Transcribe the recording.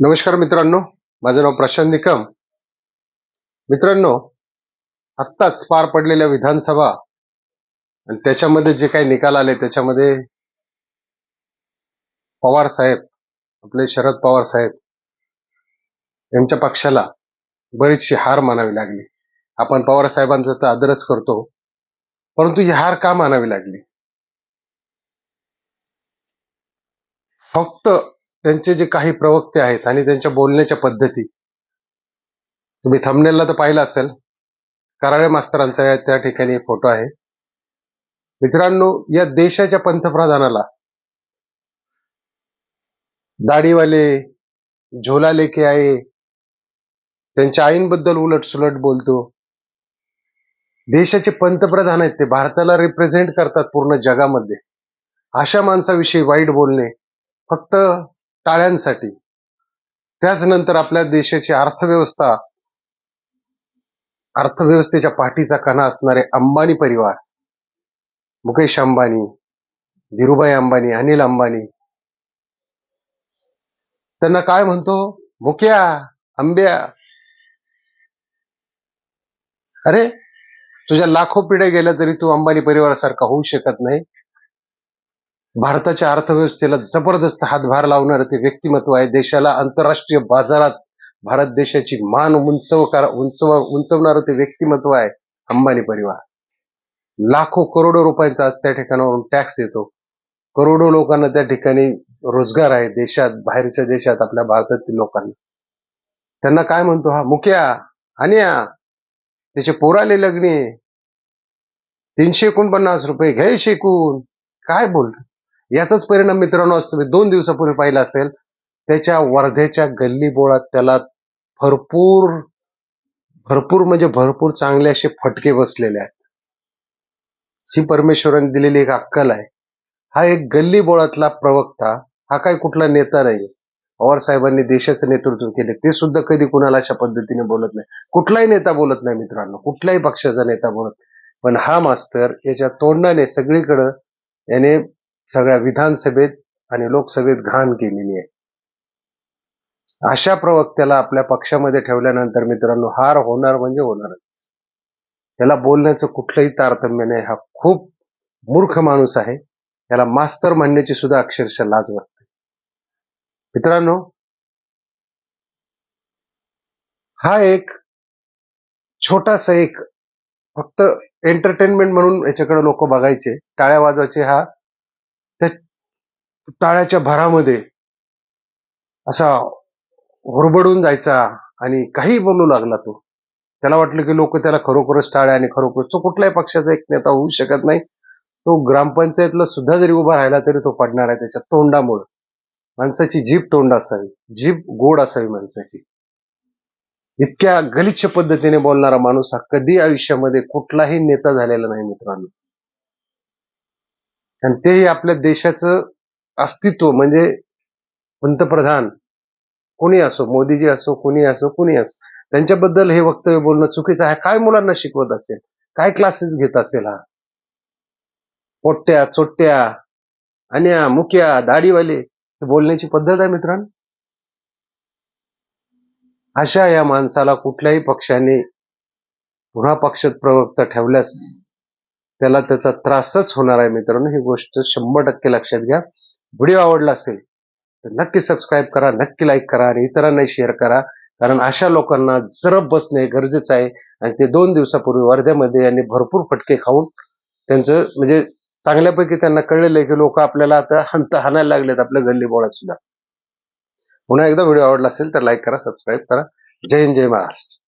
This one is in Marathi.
नमस्कार मित्रांनो माझं नाव प्रशांत निकम. मित्रांनो आत्ताच पार पडलेल्या विधानसभा आणि त्याच्यामध्ये जे काही निकाल आले त्याच्यामध्ये पवार साहेब आपले शरद पवार साहेब यांच्या पक्षाला बरीचशी हार मानावी लागली. आपण पवार साहेबांचा तर आदरच करतो परंतु ही हार का मानावी लागली? फक्त त्यांचे जे काही प्रवक्ते आहेत आणि त्यांच्या बोलण्याच्या पद्धती. तुम्ही थंबनेलला तर पाहिलं असेल. कराळे मास्तरांचा या- त्या ठिकाणी फोटो आहे. मित्रांनो या देशाच्या पंतप्रधानाला दाढीवाले झोला लेके आहे. त्यांच्या आईंबद्दल उलट सुलट बोलतो. देशाचे पंतप्रधान आहेत ते. भारताला रिप्रेझेंट करतात पूर्ण जगामध्ये. अशा माणसाविषयी वाईट बोलणे. फक्त टाळ्यांसाठी. त्याच नंतर आपल्या देशाची अर्थव्यवस्था अर्थव्यवस्थेच्या पाठीचा कणा असणारे अंबानी परिवार मुकेश अंबानी धीरुभाई अंबानी अनिल अंबानी त्यांना काय म्हणतो? मुक्या आंब्या. अरे तुझ्या लाखो पिढ्या गेल्या तरी तू अंबानी परिवारासारखा होऊ शकत नाही. भारताच्या अर्थव्यवस्थेला जबरदस्त हातभार लावणारं ते व्यक्तिमत्व आहे. देशाला आंतरराष्ट्रीय बाजारात भारत देशाची मान उंचव उंचव उंचवणारं ते व्यक्तिमत्व आहे अंबानी परिवार. लाखो करोडो रुपयांचा आज त्या ठिकाणावरून टॅक्स येतो. करोडो लोकांना त्या ठिकाणी रोजगार आहे. देशात बाहेरच्या देशात आपल्या भारतातील लोकांना. त्यांना काय म्हणतो हा? मुक्या अन्या त्याचे पोराले लग्ने. तीनशे एकोणपन्नास रुपये घे शिकून. काय बोलत याचाच परिणाम मित्रांनो आज तुम्ही दोन दिवसापूर्वी पाहिला असेल त्याच्या वर्ध्याच्या गल्ली बोळात त्याला भरपूर भरपूर म्हणजे भरपूर चांगले असे फटके बसलेले आहेत. ही परमेश्वराने दिलेली एक अक्कल आहे. हा एक गल्ली बोळातला प्रवक्ता हा काय कुठला नेता नाही पवार साहेबांनी देशाचं नेतृत्व केले ते सुद्धा कधी कुणाला अशा पद्धतीने बोलत नाही. कुठलाही नेता बोलत नाही मित्रांनो कुठल्याही पक्षाचा नेता बोलत पण हा मास्तर याच्या तोंडाने सगळीकडं याने सगळ्या विधानसभेत आणि लोकसभेत घाण केलेली आहे. अशा प्रवक्त्याला आपल्या पक्षामध्ये ठेवल्यानंतर मित्रांनो हार होणार म्हणजे होणारच. त्याला बोलण्याचं कुठलंही तारतम्य नाही. हा खूप मूर्ख माणूस आहे. त्याला मास्तर म्हणण्याची सुद्धा अक्षरशः लाज वाटते. मित्रांनो हा एक छोटासा एक फक्त एंटरटेनमेंट म्हणून याच्याकडे लोक बघायचे. टाळ्या वाजवायचे हा टाळ्याच्या भरामध्ये असा हुरबडून जायचा आणि काही बोलू लागला तो. त्याला वाटलं की लोक त्याला खरोखरच टाळ्या आणि खरोखरच तो कुठल्याही पक्षाचा एक नेता होऊ शकत नाही. तो ग्रामपंचायतला सुद्धा जरी उभा राहिला तरी तो पडणार आहे त्याच्या तोंडामुळं. माणसाची जीभ तोंड असावी. जीभ गोड असावी माणसाची. इतक्या गलिच्छ पद्धतीने बोलणारा माणूस हा कधी आयुष्यामध्ये कुठलाही नेता झालेला नाही मित्रांनो. आणि तेही आपल्या देशाचं अस्तित्व म्हणजे पंतप्रधान. कोणी असो मोदीजी असो कोणी असो कोणी असो त्यांच्याबद्दल हे वक्तव्य बोलणं चुकीचं आहे. काय मुलांना शिकवत असेल? काय क्लासेस घेत असेल हा? पोट्ट्या चोट्ट्या अन्या मुक्या दाढीवाले हे बोलण्याची पद्धत आहे मित्रांनो? अशा या माणसाला कुठल्याही पक्षाने पुन्हा पक्षात प्रवक्ता ठेवल्यास त्याला त्याचा त्रासच होणार आहे मित्रांनो. ही गोष्ट शंभर टक्के लक्षात घ्या. व्हिडिओ आवडला असेल तर नक्की सबस्क्राईब करा नक्की लाईक करा आणि इतरांनाही शेअर करा. कारण अशा लोकांना जरब बसणे गरजेचं आहे आणि ते दोन दिवसापूर्वी वर्ध्यामध्ये यांनी भरपूर फटके खाऊन त्यांचं म्हणजे चांगल्यापैकी त्यांना कळलेलं आहे की लोक आपल्याला आता हंत हाणायला लागलेत आपल्या गल्ली बोळात सुद्धा. पुन्हा एकदा व्हिडिओ आवडला असेल तर लाईक करा सबस्क्राईब करा. जय हिंद जय महाराष्ट्र.